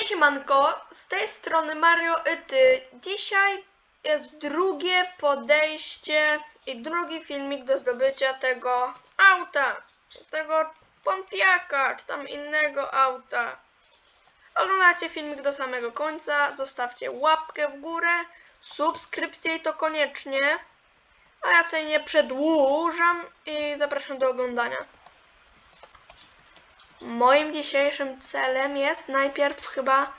Cześć Manko, z tej strony Mario i ty. Dzisiaj jest drugie podejście i drugi filmik do zdobycia tego auta, tego pompiaka, czy tam innego auta. Oglądacie filmik do samego końca, zostawcie łapkę w górę, subskrypcję i to koniecznie. A ja tutaj nie przedłużam i zapraszam do oglądania. Moim dzisiejszym celem jest najpierw chyba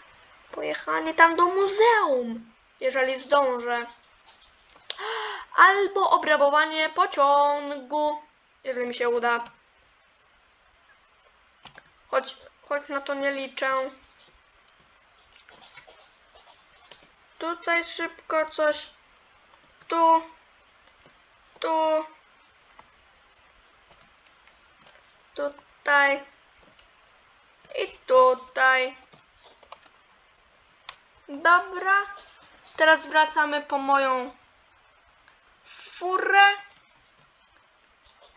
pojechanie tam do muzeum, jeżeli zdążę. Albo obrabowanie pociągu, jeżeli mi się uda. Choć, choć na to nie liczę. Tutaj szybko coś. Tu. Tu. Tutaj. I tutaj. Dobra. Teraz wracamy po moją furę.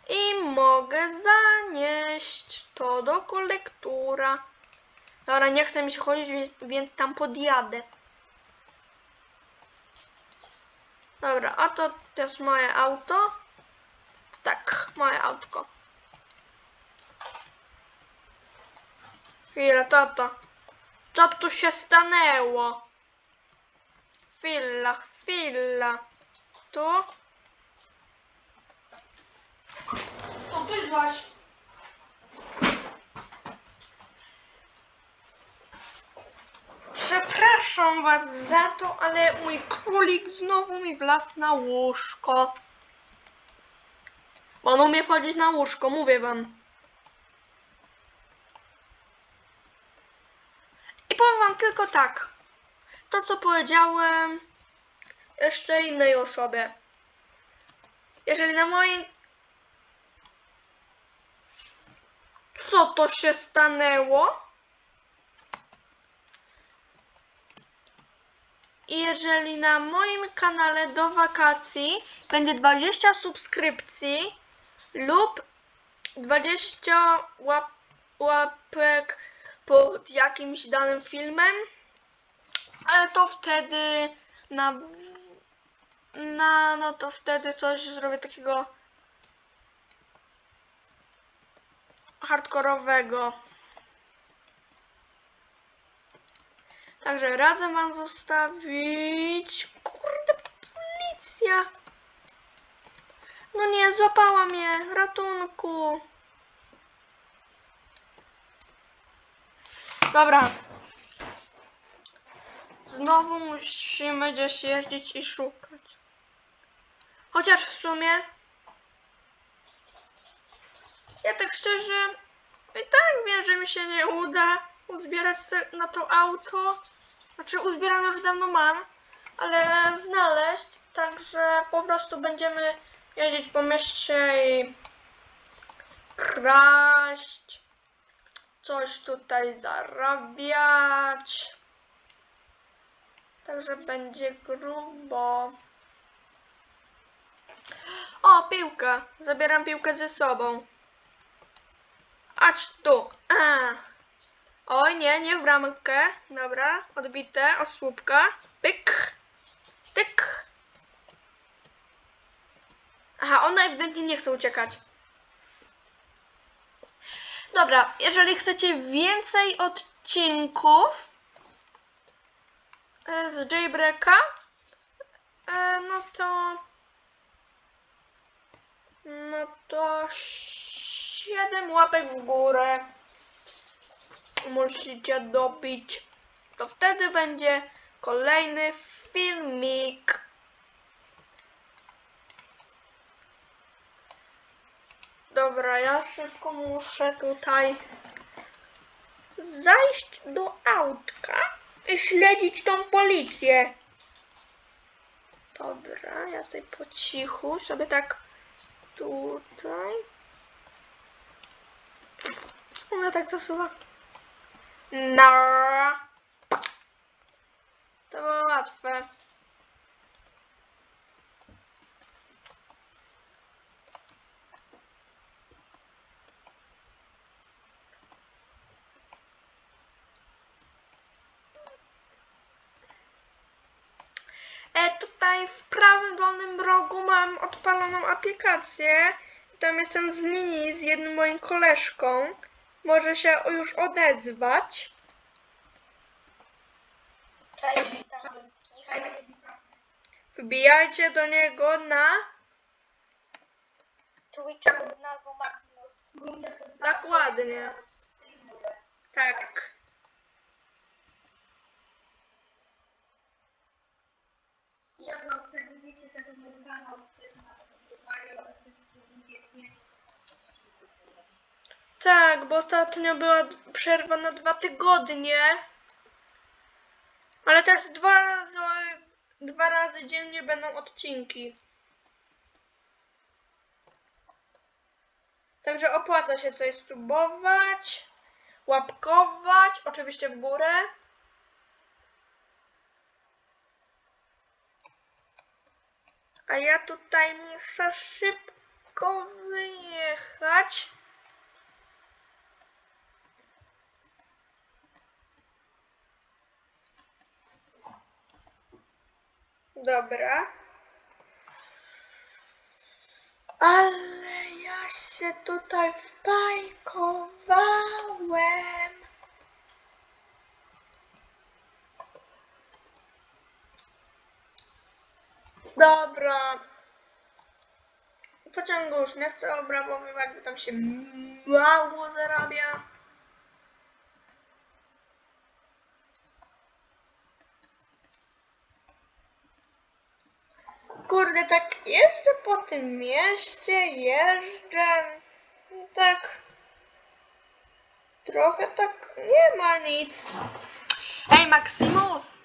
I mogę zanieść to do kolektura. Dobra, nie chcę mi się chodzić, więc, tam podjadę. Dobra, a to jest moje auto. Tak, moje autko. Chwila, tato. Co tu się stanęło? Chwila, chwila. Tu? O, tu złaś. Przepraszam was za to, ale mój królik znowu mi wlazł na łóżko. On umie wchodzić na łóżko, mówię wam. I powiem wam tylko tak. To co powiedziałem jeszcze innej osobie. Jeżeli na moim... Co to się stanęło? I jeżeli na moim kanale do wakacji będzie 20 subskrypcji lub 20 łap, łapek pod jakimś danym filmem, ale to wtedy na, na no to wtedy coś zrobię takiego hardkorowego. Także razem mam zostawić. Kurde, policja! No nie, złapała mnie. Ratunku. Dobra. Znowu musimy gdzieś jeździć i szukać. Chociaż w sumie. Ja tak szczerze. I tak wiem, że mi się nie uda uzbierać te, na to auto. Znaczy uzbierane już dawno mam, ale znaleźć. Także po prostu będziemy jeździć po mieście i kraść. Coś tutaj zarabiać. Także będzie grubo. O, piłka. Zabieram piłkę ze sobą. Chodź tu. A. Oj, nie, nie w bramkę. Dobra, odbite, od słupka. Pyk. Tyk. Aha, ona ewidentnie nie chce uciekać. Dobra, jeżeli chcecie więcej odcinków e, z Jaybreaka, e, no to no to 7 łapek w górę musicie dobić. To wtedy będzie kolejny filmik. Dobra, ja szybko muszę tutaj zajść do autka i śledzić tą policję. Dobra, ja tutaj po cichu sobie tak tutaj. Ona tak zasuwa? No. To było łatwe. tutaj w prawym dolnym rogu mam odpaloną aplikację. Tam jestem z linii z jednym moim koleżką. Może się już odezwać. Cześć, witam wszystkich. Wbijajcie do niego na Twitch pod nazwą Maximus. Dokładnie. tak. Jak wam wiecie, to jest mój kanał, Tak, bo ostatnio była przerwa na dwa tygodnie. Ale teraz dwa razy, dwa razy dziennie będą odcinki. Także opłaca się tutaj spróbować, łapkować, oczywiście w górę. A ja tutaj muszę szybko wyjechać. Dobra. Ale ja się tutaj wpajkowałem. Dobra. Pociągu już nie chcę obrabowywać, bo tam się mało zarabia. Kurde, tak jeżdżę po tym mieście, jeżdżę. Tak. Trochę tak nie ma nic. Ej, Maximus!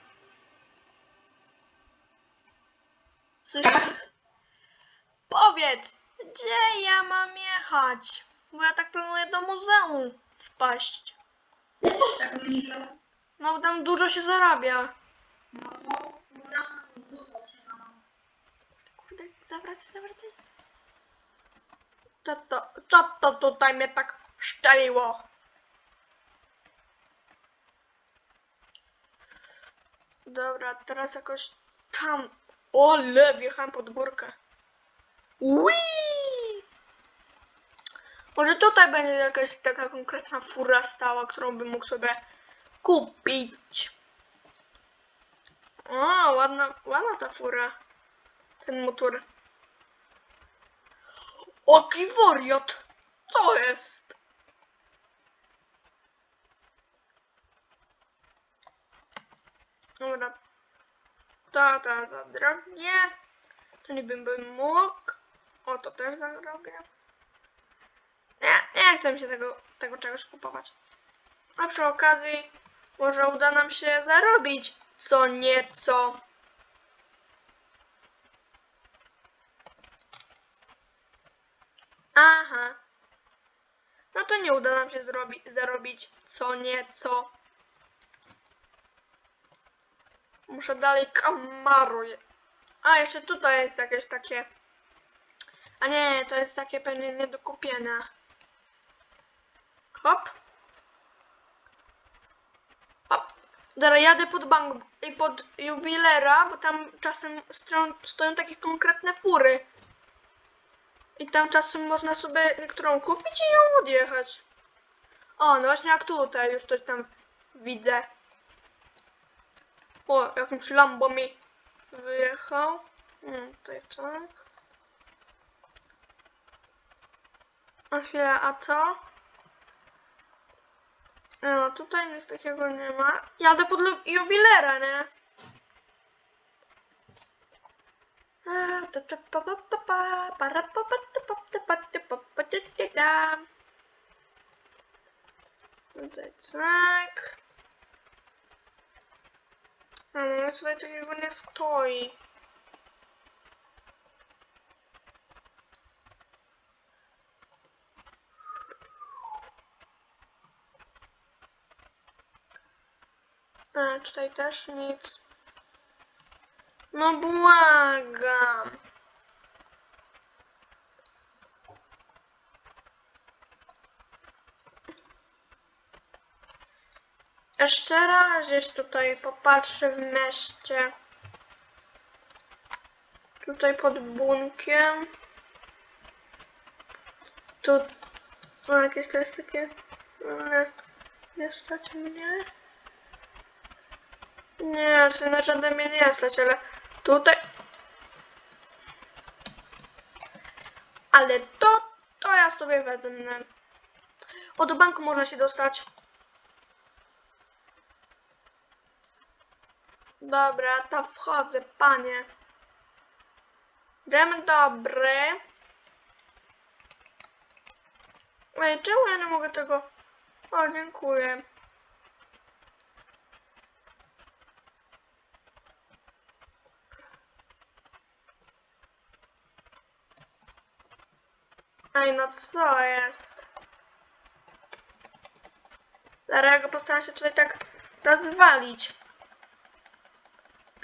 Słyszysz? Powiedz, gdzie ja mam jechać? Bo ja tak planuję do muzeum wpaść. Ja też tak myślę. No, tam dużo się zarabia. No, no, no, dużo się mam. Kurde, zawracaj, zawracaj. Co to, co to tutaj mnie tak szczeliło? Dobra, teraz jakoś tam. Ole, wjechałem pod górkę. Ui! Może tutaj będzie jakaś taka konkretna fura stała, którą bym mógł sobie kupić. O, ładna, ładna ta fura. Ten motor. Oki wariat! Co jest? Dobra. To, to za drogie. To nie bym mógł. O, to też za drogie. Nie, nie chcę mi się tego, tego czegoś kupować. A przy okazji może uda nam się zarobić co nieco. Aha. No to nie uda nam się zarobić co nieco. Muszę dalej Camaro. A, jeszcze tutaj jest jakieś takie... A nie, to jest takie pewnie nie do kupienia. Hop. Hop. Dobra, jadę pod bank i pod jubilera, bo tam czasem stoją, takie konkretne fury. I tam czasem można sobie niektórą kupić i ją odjechać. O, no właśnie jak tutaj już coś tam widzę. O, jakimś Lambo mi wyjechał. Hmm, tutaj tak. A chwilę, a co? No, tutaj nic takiego nie ma. Jadę pod jubilera, nie? A, to to pa pa pa pa para pa pa ta pa ta pa ta pa pa ta ta ta. Tutaj tak. No, tutaj takiego nie stoi. A, tutaj też nic. No błagam. Jeszcze raz gdzieś tutaj popatrzę w mieście. Tutaj pod bunkiem. Tu. O, jakieś to jest takie. Ale nie stać mnie. Nie, czy na żadne mnie nie stać, ale tutaj. Ale to, to ja sobie wezmę. O, do banku można się dostać. Dobra, to wchodzę, panie. Dzień dobry. Ej, czemu ja nie mogę tego... O, dziękuję. Ej, no co jest? Zaraz ja go postaram się tutaj tak rozwalić.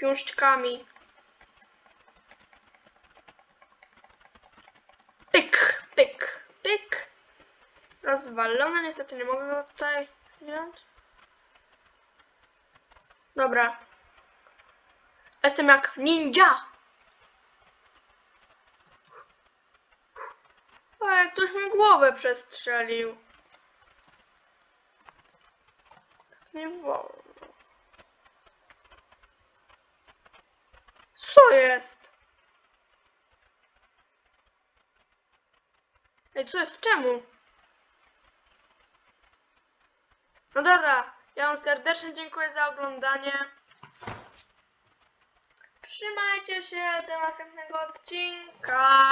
Piążczkami. Pyk, pyk, pyk. Rozwalone, niestety nie mogę go tutaj wziąć. Dobra. Jestem jak ninja. Jak ktoś mi głowę przestrzelił. Tak nie wolno. Co jest? Ej, co jest? Czemu? No dobra, ja wam serdecznie dziękuję za oglądanie. Trzymajcie się do następnego odcinka.